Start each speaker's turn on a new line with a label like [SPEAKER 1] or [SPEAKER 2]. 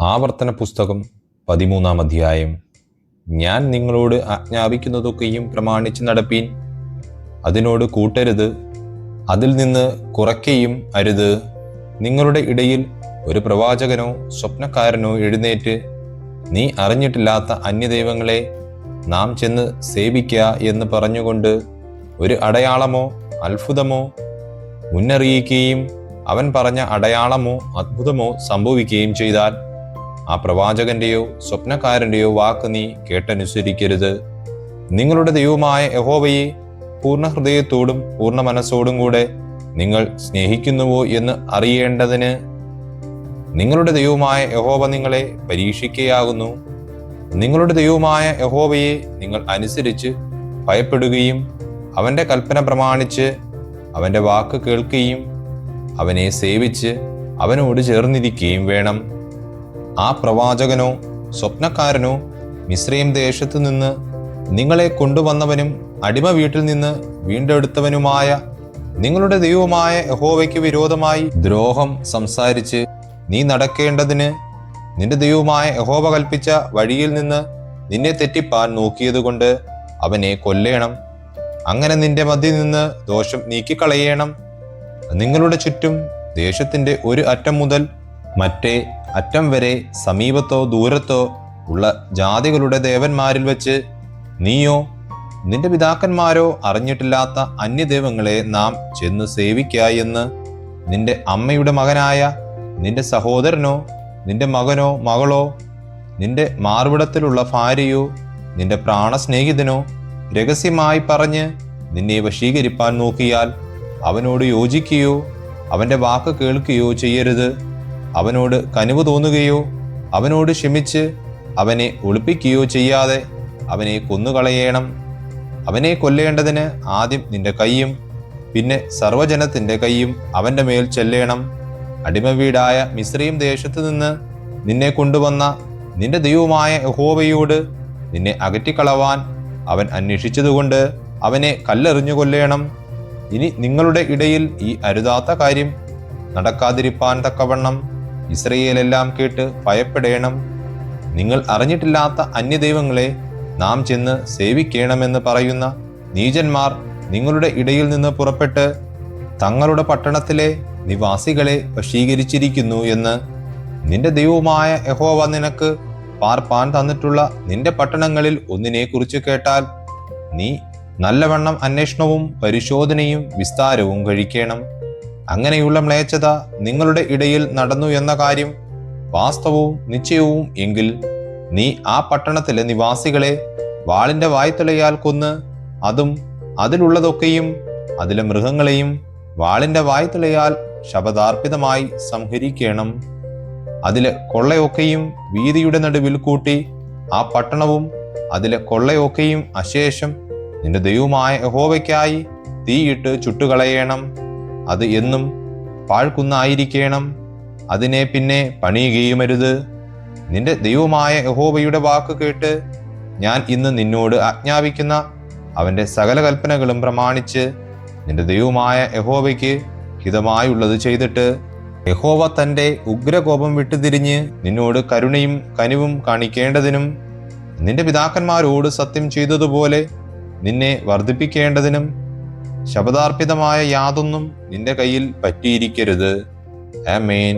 [SPEAKER 1] ആവർത്തന പുസ്തകം പതിമൂന്നാം അധ്യായം. ഞാൻ നിങ്ങളോട് ആജ്ഞാപിക്കുന്നതൊക്കെയും പ്രമാണിച്ച് നടപ്പീൻ. അതിനോട് കൂട്ടരുത്. അതിൽ നിന്ന് കുറയ്ക്കുകയും അരുത്. നിങ്ങളുടെ ഇടയിൽ ഒരു പ്രവാചകനോ സ്വപ്നക്കാരനോ എഴുന്നേറ്റ് നീ അറിഞ്ഞിട്ടില്ലാത്ത അന്യദൈവങ്ങളെ നാം ചെന്ന് സേവിക്കുക എന്ന് പറഞ്ഞുകൊണ്ട് ഒരു അടയാളമോ അത്ഭുതമോ മുന്നറിയിക്കുകയും അവൻ പറഞ്ഞ അടയാളമോ അത്ഭുതമോ സംഭവിക്കുകയും ചെയ്താൽ ആ പ്രവാചകന്റെയോ സ്വപ്നക്കാരന്റെയോ വാക്ക് നീ കേട്ടനുസരിക്കരുത്. നിങ്ങളുടെ ദൈവമായ യഹോവയെ പൂർണ ഹൃദയത്തോടും പൂർണ മനസ്സോടും കൂടെ നിങ്ങൾ സ്നേഹിക്കുന്നുവോ എന്ന് അറിയേണ്ടതിന് നിങ്ങളുടെ ദൈവമായ യഹോവ നിങ്ങളെ പരീക്ഷിക്കുകയാകുന്നു നിങ്ങളുടെ ദൈവമായ യഹോവയെ നിങ്ങൾ അനുസരിച്ച് ഭയപ്പെടുകയും അവന്റെ കൽപ്പന പ്രമാണിച്ച് അവന്റെ വാക്ക് കേൾക്കുകയും അവനെ സേവിച്ച് അവനോട് ചേർന്നിരിക്കുകയും വേണം. ആ പ്രവാചകനോ സ്വപ്നക്കാരനോ മിശ്രയും ദേശത്തു നിന്ന് നിങ്ങളെ കൊണ്ടുവന്നവനും അടിമ വീട്ടിൽ നിന്ന് വീണ്ടെടുത്തവനുമായ നിങ്ങളുടെ ദൈവമായ യഹോവയ്ക്ക് വിരോധമായി ദ്രോഹം സംസാരിച്ച് നീ നടക്കേണ്ടതിന് നിന്റെ ദൈവമായ യഹോവ കൽപ്പിച്ച വഴിയിൽ നിന്ന് നിന്നെ തെറ്റിപ്പാൻ നോക്കിയതുകൊണ്ട് അവനെ കൊല്ലേണം. അങ്ങനെ നിന്റെ മതി നിന്ന് ദോഷം നീക്കിക്കളയണം. നിങ്ങളുടെ ചുറ്റും ദേശത്തിന്റെ ഒരു അറ്റം മുതൽ മറ്റേ അറ്റം വരെ സമീപത്തോ ദൂരത്തോ ഉള്ള ജാതികളുടെ ദേവന്മാരിൽ വെച്ച് നീയോ നിന്റെ പിതാക്കന്മാരോ അറിഞ്ഞിട്ടില്ലാത്ത അന്യദൈവങ്ങളെ നാം ചെന്ന് സേവിക്ക എന്ന് നിന്റെ അമ്മയുടെ മകനായ നിന്റെ സഹോദരനോ നിന്റെ മകനോ മകളോ നിന്റെ മാർവിടത്തിലുള്ള ഭാര്യയോ നിന്റെ പ്രാണസ്നേഹിതനോ രഹസ്യമായി പറഞ്ഞ് നിന്നെ വശീകരിപ്പാൻ നോക്കിയാൽ അവനോട് യോജിക്കുകയോ അവന്റെ വാക്ക് കേൾക്കുകയോ ചെയ്യരുത്. അവനോട് കനിവ് തോന്നുകയോ അവനോട് ക്ഷമിച്ച് അവനെ ഒളിപ്പിക്കുകയോ ചെയ്യാതെ അവനെ കൊന്നുകളയണം. അവനെ കൊല്ലേണ്ടതിന് ആദ്യം നിന്റെ കൈയും പിന്നെ സർവജനത്തിന്റെ കൈയും അവന്റെ മേൽ ചെല്ലേണം. അടിമവീടായ മിശ്രയും ദേശത്തു നിന്ന് നിന്നെ കൊണ്ടുവന്ന നിന്റെ ദൈവമായ യഹോവയോട് നിന്നെ അകറ്റിക്കളവാൻ അവൻ അന്വേഷിച്ചതുകൊണ്ട് അവനെ കല്ലെറിഞ്ഞു കൊല്ലേണം. ഇനി നിങ്ങളുടെ ഇടയിൽ ഈ അരുതാത്ത കാര്യം നടക്കാതിരിപ്പാൻ തക്കവണ്ണം ഇസ്രയേലെല്ലാം കേട്ട് ഭയപ്പെടേണം. നിങ്ങൾ അറിഞ്ഞിട്ടില്ലാത്ത അന്യദൈവങ്ങളെ നാം ചെന്ന് സേവിക്കണമെന്ന് പറയുന്ന നീചന്മാർ നിങ്ങളുടെ ഇടയിൽ നിന്ന് പുറപ്പെട്ട് തങ്ങളുടെ പട്ടണത്തിലെ നിവാസികളെ വശീകരിച്ചിരിക്കുന്നു എന്ന് നിന്റെ ദൈവമായ യഹോവ നിനക്ക് പാർപ്പാൻ തന്നിട്ടുള്ള നിന്റെ പട്ടണങ്ങളിൽ ഒന്നിനെക്കുറിച്ച് കേട്ടാൽ നീ നല്ലവണ്ണം അന്വേഷണവും പരിശോധനയും വിസ്താരവും കഴിക്കണം. അങ്ങനെയുള്ള മ്ലേച്ഛത നിങ്ങളുടെ ഇടയിൽ നടന്നു എന്ന കാര്യം വാസ്തവവും നിശ്ചയവും എങ്കിൽ നീ ആ പട്ടണത്തിലെ നിവാസികളെ വാളിന്റെ വായ്ത്തലയാൽ കൊന്ന് അതും അതിലുള്ളതൊക്കെയും അതിലെ മൃഗങ്ങളെയും വാളിന്റെ വായ്ത്തലയാൽ ശപദാർപ്പിതമായി സംഹരിക്കണം. അതിലെ കൊള്ളയൊക്കെയും വീതിയുടെ നടുവിൽ കൂട്ടി ആ പട്ടണവും അതിലെ കൊള്ളയൊക്കെയും അശേഷം നിന്റെ ദൈവമായ യഹോവയ്ക്കായി തീയിട്ട് ചുട്ടുകളയണം. അത് എന്നും പാഴ്ക്കുന്നായിരിക്കണം അതിനെ പിന്നെ പണിയുകയുമരുത്. നിന്റെ ദൈവമായ യഹോബയുടെ വാക്ക് കേട്ട് ഞാൻ ഇന്ന് നിന്നോട് ആജ്ഞാപിക്കുന്ന അവന്റെ സകല കൽപ്പനകളും പ്രമാണിച്ച് നിന്റെ ദൈവമായ യഹോവയ്ക്ക് ഹിതമായുള്ളത് ചെയ്തിട്ട് യഹോവ തന്റെ ഉഗ്രകോപം വിട്ടുതിരിഞ്ഞ് നിന്നോട് കരുണയും കനിവും കാണിക്കേണ്ടതിനും നിന്റെ പിതാക്കന്മാരോട് സത്യം ചെയ്തതുപോലെ നിന്നെ വർദ്ധിപ്പിക്കേണ്ടതിനും ശബദാർപ്പിതമായ യാതൊന്നും നിന്റെ കയ്യിൽ പറ്റിയിരിക്കരുത്. ആമേൻ.